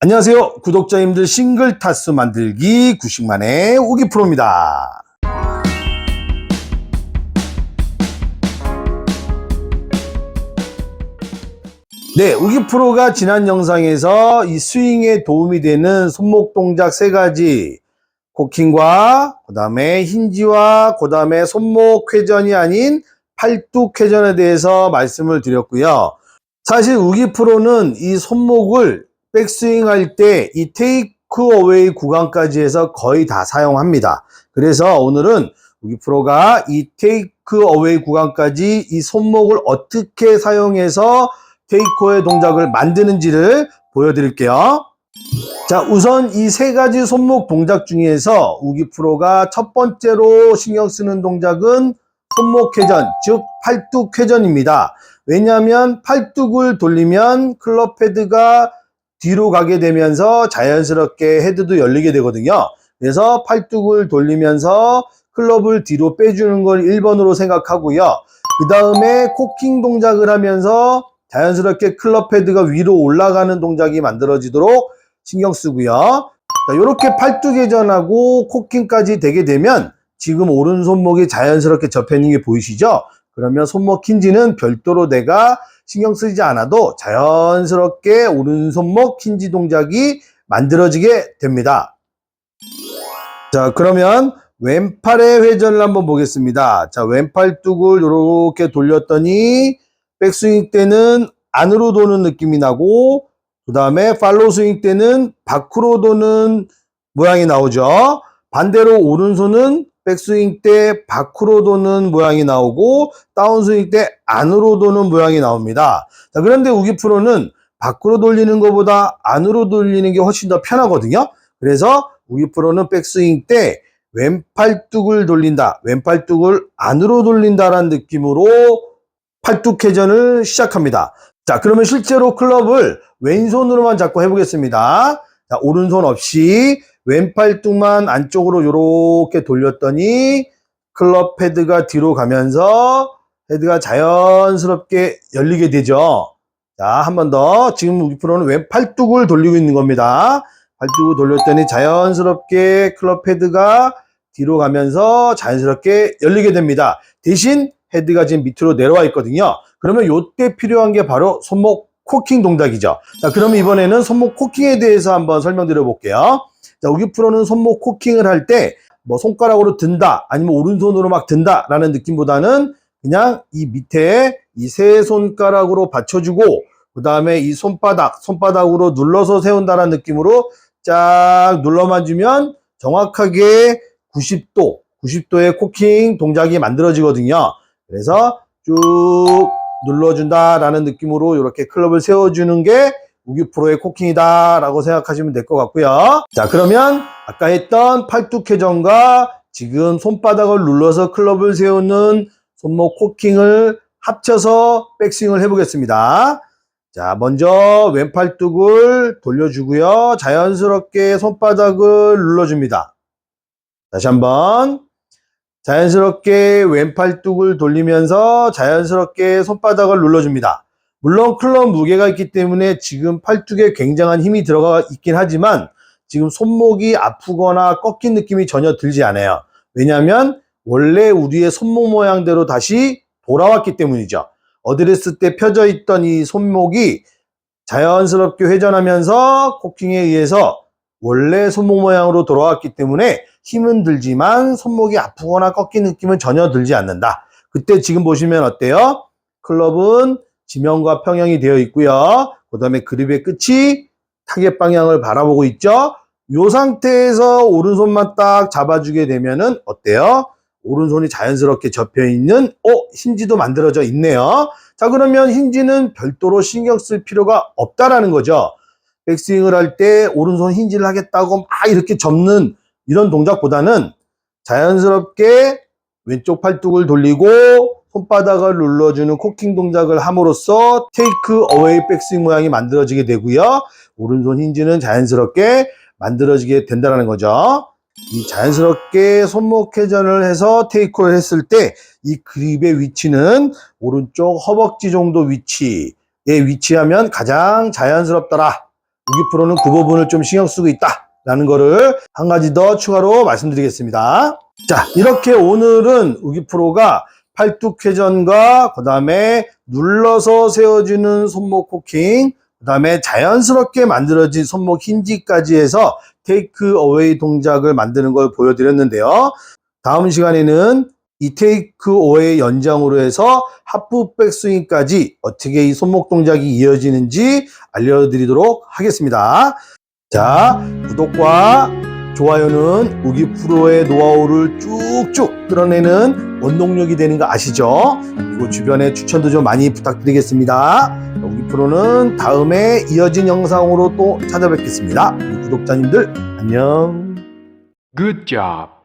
안녕하세요. 구독자님들 싱글 타수 만들기 90만의 우기 프로입니다. 네, 우기 프로가 지난 영상에서 이 스윙에 도움이 되는 손목 동작 세 가지 코킹과 그 다음에 힌지와 그 다음에 손목 회전이 아닌 팔뚝 회전에 대해서 말씀을 드렸고요. 사실 우기 프로는 이 손목을 백스윙 할 때 이 테이크 어웨이 구간까지 해서 거의 다 사용합니다. 그래서 오늘은 우기 프로가 이 테이크 어웨이 구간까지 이 손목을 어떻게 사용해서 테이크어웨이 동작을 만드는지를 보여드릴게요. 자, 우선 이 세 가지 손목 동작 중에서 우기 프로가 첫 번째로 신경 쓰는 동작은 손목 회전, 즉 팔뚝 회전입니다. 왜냐하면 팔뚝을 돌리면 클럽 헤드가 뒤로 가게 되면서 자연스럽게 헤드도 열리게 되거든요. 그래서 팔뚝을 돌리면서 클럽을 뒤로 빼주는 걸 1번으로 생각하고요. 그 다음에 코킹 동작을 하면서 자연스럽게 클럽 헤드가 위로 올라가는 동작이 만들어지도록 신경 쓰고요. 이렇게 팔뚝 회전하고 코킹까지 되게 되면 지금 오른 손목이 자연스럽게 접혀 있는 게 보이시죠? 그러면 손목 힌지는 별도로 내가 신경 쓰지 않아도 자연스럽게 오른손목 힌지 동작이 만들어지게 됩니다. 자, 그러면 왼팔의 회전을 한번 보겠습니다. 자, 왼팔 뚝을 이렇게 돌렸더니 백스윙 때는 안으로 도는 느낌이 나고 그 다음에 팔로우 스윙 때는 밖으로 도는 모양이 나오죠. 반대로 오른손은 백스윙 때 밖으로 도는 모양이 나오고 다운스윙 때 안으로 도는 모양이 나옵니다. 자, 그런데 우기 프로는 밖으로 돌리는 것보다 안으로 돌리는 게 훨씬 더 편하거든요. 그래서 우기 프로는 백스윙 때 왼팔뚝을 돌린다. 왼팔뚝을 안으로 돌린다라는 느낌으로 팔뚝 회전을 시작합니다. 자, 그러면 실제로 클럽을 왼손으로만 잡고 해보겠습니다. 자, 오른손 없이 왼팔뚝만 안쪽으로 이렇게 돌렸더니 클럽 헤드가 뒤로 가면서 헤드가 자연스럽게 열리게 되죠. 자, 한 번 더. 지금 우리 프로는 왼팔뚝을 돌리고 있는 겁니다. 팔뚝을 돌렸더니 자연스럽게 클럽 헤드가 뒤로 가면서 자연스럽게 열리게 됩니다. 대신 헤드가 지금 밑으로 내려와 있거든요. 그러면 요때 필요한 게 바로 손목 코킹 동작이죠. 자, 그러면 이번에는 손목 코킹에 대해서 한번 설명드려 볼게요. 자, 우기 프로는 손목 코킹을 할 때 뭐 손가락으로 든다, 아니면 오른손으로 막 든다 라는 느낌보다는 그냥 이 밑에 이 세 손가락으로 받쳐주고 그 다음에 이 손바닥, 손바닥으로 눌러서 세운다는 느낌으로 쫙 눌러만 주면 정확하게 90도, 90도의 코킹 동작이 만들어지거든요. 그래서 쭉 눌러준다라는 느낌으로 이렇게 클럽을 세워주는 게 우기 프로의 코킹이다 라고 생각하시면 될 것 같고요. 자, 그러면 아까 했던 팔뚝 회전과 지금 손바닥을 눌러서 클럽을 세우는 손목 코킹을 합쳐서 백스윙을 해보겠습니다. 자, 먼저 왼팔뚝을 돌려주고요. 자연스럽게 손바닥을 눌러줍니다. 다시 한번. 자연스럽게 왼팔뚝을 돌리면서 자연스럽게 손바닥을 눌러줍니다. 물론 클럽 무게가 있기 때문에 지금 팔뚝에 굉장한 힘이 들어가 있긴 하지만 지금 손목이 아프거나 꺾인 느낌이 전혀 들지 않아요. 왜냐하면 원래 우리의 손목 모양대로 다시 돌아왔기 때문이죠. 어드레스 때 펴져 있던 이 손목이 자연스럽게 회전하면서 코킹에 의해서 원래 손목 모양으로 돌아왔기 때문에 힘은 들지만 손목이 아프거나 꺾인 느낌은 전혀 들지 않는다. 그때 지금 보시면 어때요? 클럽은 지면과 평형이 되어 있고요. 그 다음에 그립의 끝이 타겟 방향을 바라보고 있죠. 이 상태에서 오른손만 딱 잡아주게 되면은 어때요? 오른손이 자연스럽게 접혀 있는 어 힌지도 만들어져 있네요. 자 그러면 힌지는 별도로 신경 쓸 필요가 없다라는 거죠. 백스윙을 할 때 오른손 힌지를 하겠다고 막 이렇게 접는 이런 동작보다는 자연스럽게 왼쪽 팔뚝을 돌리고 손바닥을 눌러주는 코킹 동작을 함으로써 테이크 어웨이 백스윙 모양이 만들어지게 되고요. 오른손 힌지는 자연스럽게 만들어지게 된다는 거죠. 이 자연스럽게 손목 회전을 해서 테이크를 했을 때 이 그립의 위치는 오른쪽 허벅지 정도 위치에 위치하면 가장 자연스럽더라 우기 프로는 그 부분을 좀 신경 쓰고 있다 라는 거를 한 가지 더 추가로 말씀드리겠습니다. 자, 이렇게 오늘은 우기 프로가 팔뚝회전과 그 다음에 눌러서 세워주는 손목 코킹, 그 다음에 자연스럽게 만들어진 손목 힌지까지 해서 테이크 어웨이 동작을 만드는 걸 보여드렸는데요. 다음 시간에는 이 테이크 어웨이 연장으로 해서 하프 백스윙까지 어떻게 이 손목 동작이 이어지는지 알려드리도록 하겠습니다. 자, 구독과 좋아요는 우기 프로의 노하우를 쭉쭉 끌어내는 원동력이 되는 거 아시죠? 그리고 주변에 추천도 좀 많이 부탁드리겠습니다. 우기 프로는 다음에 이어진 영상으로 또 찾아뵙겠습니다. 우리 구독자님들 안녕. Good job.